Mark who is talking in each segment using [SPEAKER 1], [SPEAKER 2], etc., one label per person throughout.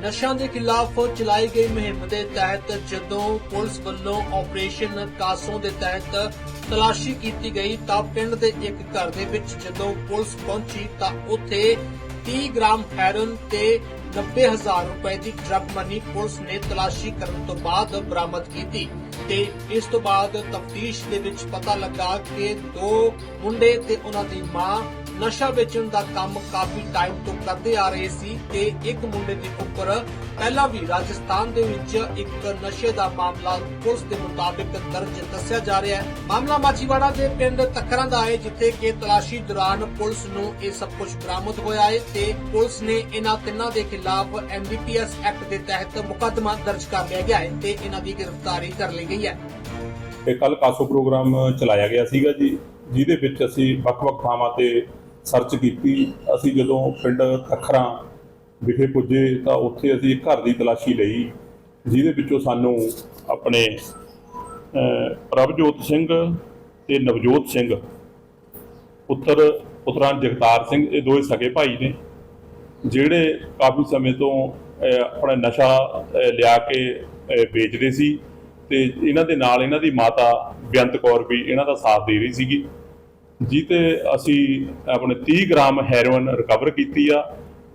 [SPEAKER 1] ਨਸ਼ਿਆਂ ਦੇ ਖਿਲਾਫ ਚਲਾਈ ਗਈ ਮੁਹਿੰਮ ਦੇ ਤਹਿਤ ਜਦੋਂ ਪੁਲਿਸ ਵੱਲੋਂ ਆਪਰੇਸ਼ਨ ਕਾਸੋਂ ਦੇ ਤਹਿਤ ਤਲਾਸ਼ੀ ਕੀਤੀ ਗਈ ਤਾਂ ਪਿੰਡ ਦੇ ਇੱਕ ਘਰ ਦੇ ਵਿੱਚ ਜਦੋਂ ਪੁਲਿਸ ਪਹੁੰਚੀ ਤਾਂ ਉੱਥੇ 30 ਗ੍ਰਾਮ ਹੈਰੋਇਨ ਤੇ 90000 ਰੁਪਏ ਦੀ ਡਰਗ ਮਨੀ ਪੁਲਿਸ ਨੇ ਤਲਾਸ਼ੀ ਕਰਨ ਤੋਂ ਬਾਅਦ ਬਰਾਮਦ ਕੀਤੀ ਤੇ ਇਸ ਤੋਂ ਬਾਅਦ ਤਫਤੀਸ਼ ਦੇ ਵਿੱਚ ਪਤਾ ਲੱਗਾ ਕਿ ਦੋ ਮੁੰਡੇ ਤੇ ਉਹਨਾਂ ਦੀ ਮਾਂ ਨਸ਼ਾ ਵੇਚਣ ਦਾ ਕੰਮ ਕਾਫੀ ਟਾਈਮ ਤੋਂ ਕਰਦੇ ਆ ਰਹੇ ਸੀ ਤੇ ਇੱਕ ਮੁੰਡੇ ਦੇ ਉੱਪਰ ਪਹਿਲਾਂ ਵੀ ਰਾਜਸਥਾਨ ਦੇ ਵਿੱਚ ਇੱਕ ਨਸ਼ੇ ਦਾ ਮਾਮਲਾ ਪੁਲਿਸ ਦੇ ਮੁਤਾਬਿਕ ਦਰਜ ਦੱਸਿਆ ਜਾ ਰਿਹਾ ਹੈ। ਮਾਮਲਾ ਮਾਚੀਵਾੜਾ ਦੇ ਪਿੰਡ ਤੱਕਰਾਂ ਦਾ ਹੈ, ਜਿੱਥੇ ਕਿ ਤਲਾਸ਼ੀ ਦੌਰਾਨ ਪੁਲਿਸ ਨੂੰ ਇਹ ਸਭ ਕੁਝ ਬਰਾਮਦ ਹੋਇਆ ਹੈ ਤੇ ਪੁਲਿਸ ਨੇ ਇਹਨਾਂ ਤਿੰਨਾਂ ਦੇ ਖਿਲਾਫ ਐਨਡੀਪੀਐਸ ਐਕਟ ਦੇ ਤਹਿਤ ਮੁਕੱਦਮਾ ਦਰਜ ਕਰ ਲਿਆ ਗਿਆ ਹੈ ਤੇ ਇਹਨਾਂ ਦੀ ਗ੍ਰਿਫਤਾਰੀ ਕਰ ਲਈ ਗਈ ਹੈ।
[SPEAKER 2] ਤੇ ਕੱਲ ਕਾਸੋ ਪ੍ਰੋਗਰਾਮ ਚਲਾਇਆ ਗਿਆ ਸੀਗਾ ਜੀ। ਜਿਹਦੇ ਵਿੱਚ ਅਸੀਂ ਵੱਖ-ਵੱਖ ਥਾਵਾਂ ਤੇ ਸਰਚ ਕੀਤੀ। ਅਸੀਂ ਜਦੋਂ ਪਿੰਡ ਤਖਰਾਂ ਵਿਖੇ ਪੁੱਜੇ ਤਾਂ ਉੱਥੇ ਅਸੀਂ ਘਰ ਦੀ ਤਲਾਸ਼ੀ ਲਈ ਜਿਹਦੇ ਵਿੱਚੋਂ ਸਾਨੂੰ ਆਪਣੇ ਪ੍ਰਭਜੋਤ ਸਿੰਘ ਤੇ ਨਵਜੋਤ ਸਿੰਘ ਪੁੱਤਰ ਪੁੱਤਰਾਂ ਜਗਤਾਰ ਸਿੰਘ ਇਹ ਦੋਵੇਂ ਸਗੇ ਭਾਈ ਨੇ ਜਿਹੜੇ ਕਾਫੀ ਸਮੇਂ ਤੋਂ ਆਪਣਾ ਨਸ਼ਾ ਲਿਆ ਕੇ ਅਹ, ਵੇਚਦੇ ਸੀ ਤੇ ਇਹਨਾਂ ਦੇ ਨਾਲ ਇਹਨਾਂ ਦੀ ਮਾਤਾ ਬੇਅੰਤ ਕੌਰ ਵੀ ਇਹਨਾਂ ਦਾ ਸਾਥ ਦੇ ਰਹੀ ਸੀਗੀ। ਜੀ ਅਸੀਂ ਆਪਣੇ 30 ਗ੍ਰਾਮ ਹੈਰੋਇਨ ਰਿਕਵਰ ਕੀਤੀ ਆ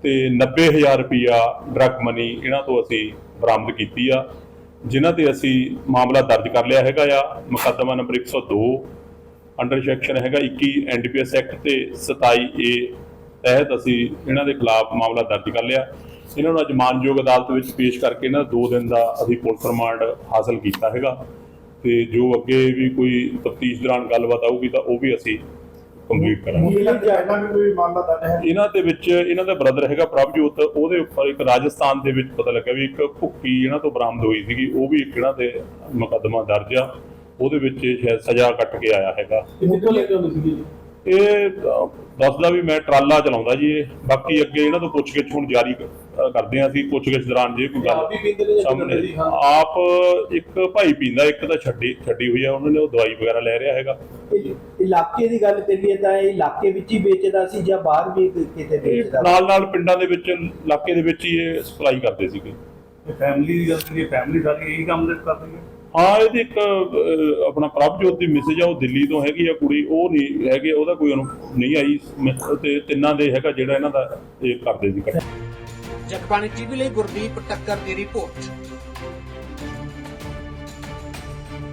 [SPEAKER 2] ਤੇ 90000 ਰੁਪਿਆ ਡਰੱਗ ਮਨੀ ਇਹਨਾਂ ਤੋਂ ਅਸੀਂ ਬਰਾਮਦ ਕੀਤੀ ਆ, ਜਿਨ੍ਹਾਂ ਤੇ ਅਸੀਂ ਮਾਮਲਾ ਦਰਜ ਕਰ ਲਿਆ ਹੈਗਾ ਆ। ਮੁਕੱਦਮਾ ਨੰਬਰ 102 ਅੰਡਰ ਸੈਕਸ਼ਨ ਹੈਗਾ 21 ਐਨਡੀਪੀਐਸ ਐਕਟ ਤੇ 27 ਏ ਤਹਿਤ ਅਸੀਂ ਇਹਨਾਂ ਦੇ ਖਿਲਾਫ ਮਾਮਲਾ ਦਰਜ ਕਰ ਲਿਆ। ਇਹਨਾਂ ਨੂੰ ਅੱਜ ਮਾਨਯੋਗ ਅਦਾਲਤ ਵਿੱਚ ਪੇਸ਼ ਕਰਕੇ ਇਹਨਾਂ ਦਾ 2 ਦਿਨ ਦਾ ਅਸੀਂ ਪੁਲਿਸ ਰਿਮਾਂਡ ਹਾਸਲ ਕੀਤਾ ਹੈਗਾ। ਤੇ ਜੋ ਅੱਗੇ ਵੀ ਕੋਈ ਤਫਤੀਸ਼ ਦੌਰਾਨ ਗੱਲਬਾਤ ਆਊਗੀ ਤਾਂ ਉਹ ਵੀ ਅਸੀਂ ਕੰਪਲੀਟ ਕਰਾਂਗੇ।
[SPEAKER 3] ਇਹਨਾਂ ਦੇ ਪਹਿਲਾਂ ਵੀ ਕੋਈ ਮਾਮਲਾ ਦਰਜ ਹੈ?
[SPEAKER 2] ਇਹਨਾਂ ਦੇ ਵਿੱਚ ਇਹਨਾਂ ਦਾ ਬ੍ਰਦਰ ਹੈਗਾ ਪ੍ਰਭਜੋਤ ਉਹਦੇ ਉੱਪਰ ਇੱਕ ਰਾਜਸਥਾਨ ਦੇ ਵਿੱਚ ਪਤਾ ਲੱਗਾ ਵੀ ਇੱਕ ਭੁੱਕੀ ਇਹਨਾਂ ਤੋਂ ਬਰਾਮਦ ਹੋਈ ਸੀਗੀ। ਉਹ ਵੀ ਇੱਕ ਇਹਨਾਂ ਤੇ ਮੁਕੱਦਮਾ ਦਰਜ ਆ। ਉਹਦੇ ਵਿੱਚ ਸ਼ਾਇਦ ਸਜ਼ਾ ਕੱਟ ਕੇ ਆਇਆ ਹੈਗਾ।
[SPEAKER 3] ਕੇ
[SPEAKER 2] ਇਹ ਦੱਸਦਾ ਵੀ ਮੈਂ ਟਰਾਲਾ ਚਲਾਉਂਦਾ ਜੀ ਇਹ। ਬਾਕੀ ਅੱਗੇ ਇਹਨਾਂ ਤੋਂ ਪੁੱਛਗਿੱਛ ਹੁਣ ਜਾਰੀ ਕ- ਅਹ, ਕਰਦੇ ਆ ਅਸੀਂ ਪੁੱਛਗਿੱਛ ਦੌਰਾਨ ਜੇ ਕੋਈ ਗੱਲ ਸਾਹਮਣੇ। ਆਪ ਇੱਕ ਭਾਈ ਪੀਂਦਾ ਇੱਕ ਤਾਂ ਛੱਡੀ ਛੱਡੀ ਹੋਈ ਆ ਉਹਨਾਂ ਨੇ ਉਹ ਦਵਾਈ ਵਗੈਰਾ ਲੈ ਰਿਹਾ ਹੈਗਾ।
[SPEAKER 4] ਇਲਾਕੇ ਦੀ ਗੱਲ ਕਰੀਏ ਤਾਂ ਇਹ ਇਲਾਕੇ ਵਿੱਚ ਹੀ ਵੇਚਦਾ ਸੀ ਜਾਂ ਬਾਹਰ ਵੀ ਕਿਤੇ ਵੇਚਦਾ?
[SPEAKER 2] ਨਾਲ ਨਾਲ ਪਿੰਡਾਂ ਦੇ ਵਿੱਚ ਇਲਾਕੇ ਦੇ ਵਿੱਚ ਹੀ ਇਹ ਸਪਲਾਈ ਕਰਦੇ ਸੀਗੇ।
[SPEAKER 5] ਫੈਮਿਲੀ ਦੀ ਗੱਲ ਕਰੀਏ ਫੈਮਿਲੀ ਸਾਰੀ ਇਹੀ ਕੰਮ ਦੇ ਕਰਦੀ ਹੈ?
[SPEAKER 2] ਹਾਂ ਇਹਦੀ ਇੱਕ ਆਪਣਾ ਪ੍ਰਭਜੋਤ ਦੀ ਮੈਸੇਜ ਆ ਉਹ ਦਿੱਲੀ ਤੋਂ ਹੈਗੀ ਆ ਕੁੜੀ ਉਹ ਨਹੀਂ ਹੈਗੇ ਉਹਦਾ ਕੋਈ ਉਹਨੂੰ ਨਹੀਂ ਆਈ ਤੇ ਤਿੰਨਾਂ ਦੇ ਹੈਗਾ ਜਿਹੜਾ ਇਹਨਾਂ ਦਾ ਇਹ ਕਰਦੇ ਸੀ ਇਕੱਠੇ।
[SPEAKER 1] ਜਗਬਾਣੀ ਟੀਵੀ ਲਈ ਗੁਰਦੀਪ ਟੱਕਰ ਦੀ ਰਿਪੋਰਟ।